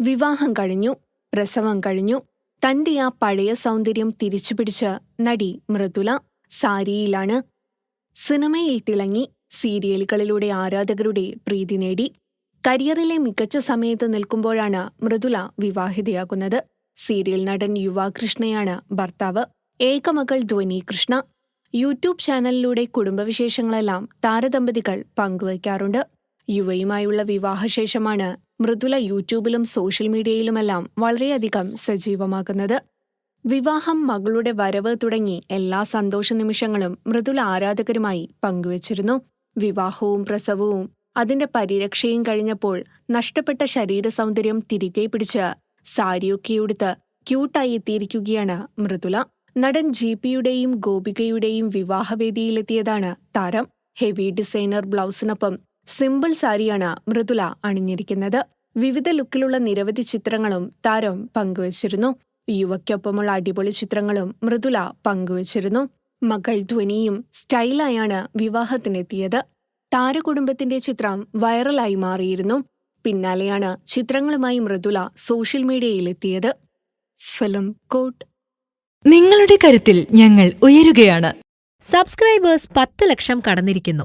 വിവാഹം കഴിഞ്ഞു പ്രസവം കഴിഞ്ഞു തന്റെ ആ പഴയ സൗന്ദര്യം തിരിച്ചുപിടിച്ച് നടി മൃദുല സാരിയിലാണ്. സിനിമയിൽ തിളങ്ങി സീരിയലുകളിലൂടെ ആരാധകരുടെ പ്രീതി നേടി. കരിയറിലെ മികച്ച സമയത്ത് നിൽക്കുമ്പോഴാണ് മൃദുല വിവാഹിതയാകുന്നത്. സീരിയൽ നടൻ യുവാകൃഷ്ണയാണ് ഭർത്താവ്. ഏകമകൾ ധ്വനി കൃഷ്ണ. യൂട്യൂബ് ചാനലിലൂടെ കുടുംബവിശേഷങ്ങളെല്ലാം താരദമ്പതികൾ പങ്കുവയ്ക്കാറുണ്ട്. യുവയുമായുള്ള വിവാഹശേഷമാണ് മൃദുല യൂട്യൂബിലും സോഷ്യൽ മീഡിയയിലുമെല്ലാം വളരെയധികം സജീവമാകുന്നത് വിവാഹം മകളുടെ വരവ് തുടങ്ങി എല്ലാ സന്തോഷ നിമിഷങ്ങളും മൃദുല ആരാധകരുമായി പങ്കുവച്ചിരുന്നു. വിവാഹവും പ്രസവവും അതിന്റെ പരിരക്ഷയും കഴിഞ്ഞപ്പോൾ നഷ്ടപ്പെട്ട ശരീര സൗന്ദര്യം തിരികെ പിടിച്ച് സാരിയൊക്കെ ഉടുത്ത് ക്യൂട്ടായി എത്തിയിരിക്കുകയാണ് മൃദുല. നടൻ ജി പിയുടെയും ഗോപികയുടെയും വിവാഹവേദിയിലെത്തിയതാണ് താരം. ഹെവി ഡിസൈനർ ബ്ലൗസിനൊപ്പം സിമ്പിൾ സാരിയാണ് മൃദുല അണിഞ്ഞിരിക്കുന്നത്. വിവിധ ലുക്കിലുള്ള നിരവധി ചിത്രങ്ങളും താരം പങ്കുവച്ചിരുന്നു. യുവയ്ക്കൊപ്പമുള്ള അടിപൊളി ചിത്രങ്ങളും മൃദുല പങ്കുവച്ചിരുന്നു. മകൾ ധ്വനിയും സ്റ്റൈലായാണ് വിവാഹത്തിനെത്തിയത്. താരകുടുംബത്തിന്റെ ചിത്രം വൈറലായി മാറിയിരുന്നു. പിന്നാലെയാണ് ചിത്രങ്ങളുമായി മൃദുല സോഷ്യൽ മീഡിയയിലെത്തിയത്. ഫിലിം കോട്ട്. നിങ്ങളുടെ കരുത്തിൽ ഞങ്ങൾ ഉയരുകയാണ്. സബ്സ്ക്രൈബേഴ്സ് പത്ത് ലക്ഷം കടന്നിരിക്കുന്നു.